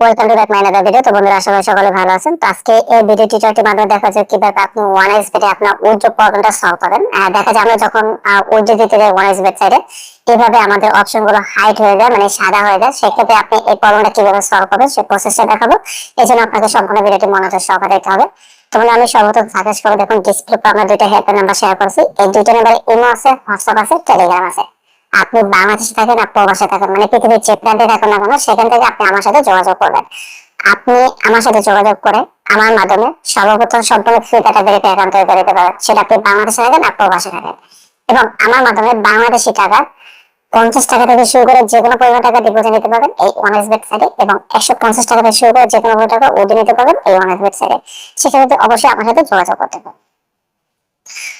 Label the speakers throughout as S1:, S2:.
S1: Welcome to back my another video তো বন্ধুরা, আশা করি সকলে ভালো আছেন। তো আজকে এই ভিডিও টিউটোরিয়ালটির মাধ্যমে দেখা যায় কীভাবে আপনি ওয়ান এক্স বেটে আপনার উইথড্র প্রবলেমটা সলভ করেন। দেখা যায় আমরা যখন উইথড্র দিতে যাই ওয়ান এক্স বেট সাইডে এভাবে আমাদের অপশনগুলো হাইট হয়ে যায় মানে সাদা হয়ে যায়, সেক্ষেত্রে আপনি এই প্রবলেমটা কীভাবে সলভ করবেন, সেই প্রসেসটা দেখাবো। এই জন্য আপনাকে সম্পূর্ণ ভিডিওটি মনোযোগ সহকারে দেখতে হবে। তাহলে আমি সর্বপ্রথম সাজেস্ট করব, দেখুন ডিসপ্লে আমরা দুইটা হেল্পের নাম্বার শেয়ার করছি। এই দুইটা নাম্বারে ইমো আছে হোয়াটসঅ্যাপ আছে টেলিগ্রাম আছে। আপনি বাংলাদেশে থাকেন আর প্রবাসে থাকেন মানে পৃথিবীর যে প্রান্তে থাকুন না কেন, সেখান থেকে আপনি আমার সাথে যোগাযোগ করবেন। আপনি আমার সাথে যোগাযোগ করে আমার মাধ্যমে সর্বপ্রথম সম্পূর্ণ ফ্রি ডাটা ভেরিফাই অ্যাকাউন্ট তৈরি করে পারেন। সেটা আপনি বাংলাদেশে থাকেন আর প্রবাসে থাকেন। এবং আমার মাধ্যমে বাংলাদেশি টাকা, পঞ্চাশ টাকা থেকে শুরু করে যে কোনো পরিমাণ টাকা ডিপোজিট নিতে পারবেন এই ওয়ান বেট সাইডে এবং একশো পঞ্চাশ টাকা থেকে শুরু করে যে কোনো টাকা উঠে নিতে পারবেন এই ওয়ান বেট সাইডে সেক্ষেত্রে অবশ্যই আমার সাথে যোগাযোগ করতে পারেন।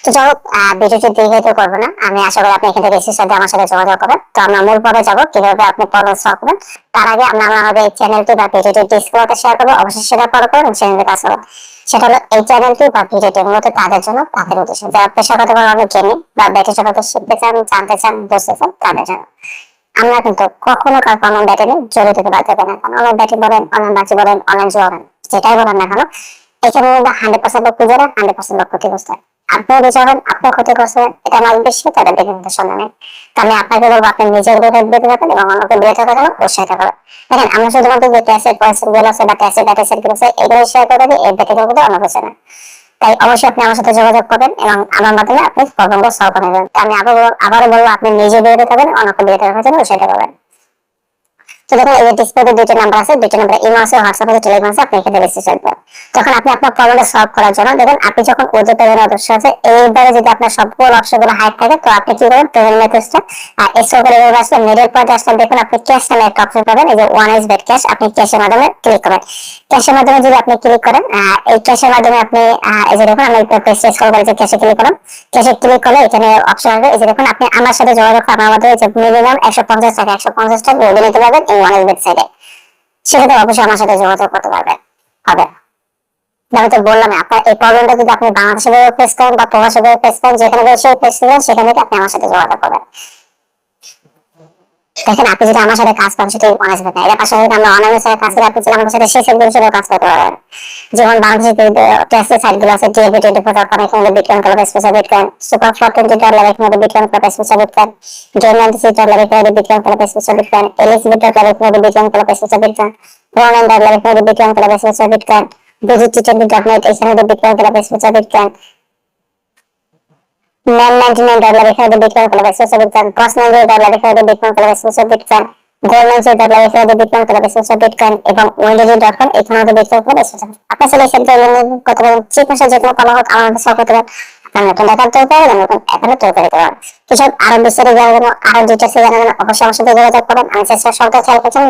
S1: তো চলো আহ, ভিডিওটি দীর্ঘায়িত করব না। আমি আশা করি আপনি এখান থেকে সাথে আমার সাথে যোগাযোগ করবেন। তো আমরা মূল যাব কীভাবে আপনি করবেন। তার আগে আমরা আমাদের এই চ্যানেলটি বা ভিডিওটি শেয়ার করব অবশ্যই সেটা এবং চ্যানেলের করুন সেটা হলো এই চ্যানেলটি বা ভিডিওটি মূলত তাদের জন্য তাদের যারা পেশাগত গেমিং বা শিখতে চান জানতে চান বুঝতে চান তাদের জন্য। আমরা কিন্তু কখনো কোনো ব্যাটে নিয়ে জড়িত হতে পারতে পারি না। কারণ অনলাইন ব্যাটিং বলেন অনলাইন বলেন অনলাইন বলেন যেটাই বলেন না কেন এখানে হান্ড্রেড পার্সেন্ট লোক পুজোরা হান্ড্রেড পার্সেন্ট লোক ক্ষতিগ্রস্ত হয়। আপনিও বেঁচে হবেন আপনিও ক্ষতি করছেন এটা আমার উদ্দেশ্য, তাদের নিতে সন্ধান নেই। তো আমি আপনাকে বলব, আপনি নিজের বিরুদ্ধে বেঁধে থাকেন এবং অন্যকে বিরত জন্য উৎসাহিত করবেন দেখেন, আমরা শুধুমাত্র যে ট্যাসের পয়সা গুলো আছে বা ট্যাসের ডাটা সেটগুলো আছে এগুলো শেয়ার করে দিই, এর ব্যক্তিগত কিন্তু অন্য কিছু না। তাই অবশ্যই আপনি আমার সাথে যোগাযোগ করবেন এবং আমার মাধ্যমে আপনি প্রবলেমগুলো সলভ করে নেবেন তো আমি আবার আবারও বলব, আপনি নিজে বিরত থাকবেন অন্যকে বিরত থাকার জন্য উৎসাহিত করবেন। তো দেখুন, এই ডিসপ্লেতে দুইটা নাম্বার আছে, দুইটা নাম্বার ইমো আছে টেলিগ্রাম আছে আপনি এখানে রেজিস্টার চাইবেন তখন আপনি আপনার প্রবলেমটা সলভ করার জন্য, দেখুন, আপনি যখন ওদের পেমেন্ট অদর্শ আছে এইবারে যদি আপনার সবগুলো অপশনগুলো হাইড থাকে, তো আপনি কি করবেন? পেমেন্ট মেথডসটা আর এসো করে এভাবে আসলে মিডল পয়েন্টে আসলে দেখুন, আপনি ক্যাশ নামে একটা অপশন পাবেন, এই যে ওয়ান এস বেড ক্যাশ আপনি ক্যাশের মাধ্যমে ক্লিক করেন ক্যাশের মাধ্যমে যদি আপনি ক্লিক করেন এই ক্যাশের মাধ্যমে আপনি এই যে দেখুন, আমি পেজ করে যে ক্যাশে ক্লিক করলাম। ক্যাশে ক্লিক করলে এখানে অপশন আসবে, এই যে দেখুন, আপনি আমার সাথে যোগাযোগ করে আমার মাধ্যমে যে মিনিমাম একশো পঞ্চাশ টাকা, একশো পঞ্চাশ টাকা ওদের নিতে পারবেন এই ওয়েবসাইটে সেক্ষেত্রে অবশ্যই আমার সাথে যোগাযোগ করতে পারবেন। হবে। আমি তো বললাম আপনার এই প্রবলেমটা যদি আপনি বাংলাদেশে ফেস করেন বা প্রবাসে ফেস করেন, যেখানে করেন সেখান আপনি আমার সাথে যোগাযোগ করবেন। দেখেন, আপনি যদি আমার সাথে কাজ করেন, সেটা অনেক না এর পাশাপাশি আমরা অনলাইনের সাথে কাজ করে, আপনি আমাদের সাথে সেই সেক্টর হিসেবে কাজ করতে পারবেন যেমন বাংলাদেশে সাইটগুলো আছে twenty four dot com bitcoin club special bitcoin super twenty এখানে bitcoin club special bitcoin ninety six এখানে bitcoin club special bitcoin LS bitcoin club special bitcoin dollar এখানে bitcoin club special bitcoin visit twenty dot net bitcoin club special bitcoin কলা জন্য অবশ্যই আমি চেষ্টা খেয়াল করছেন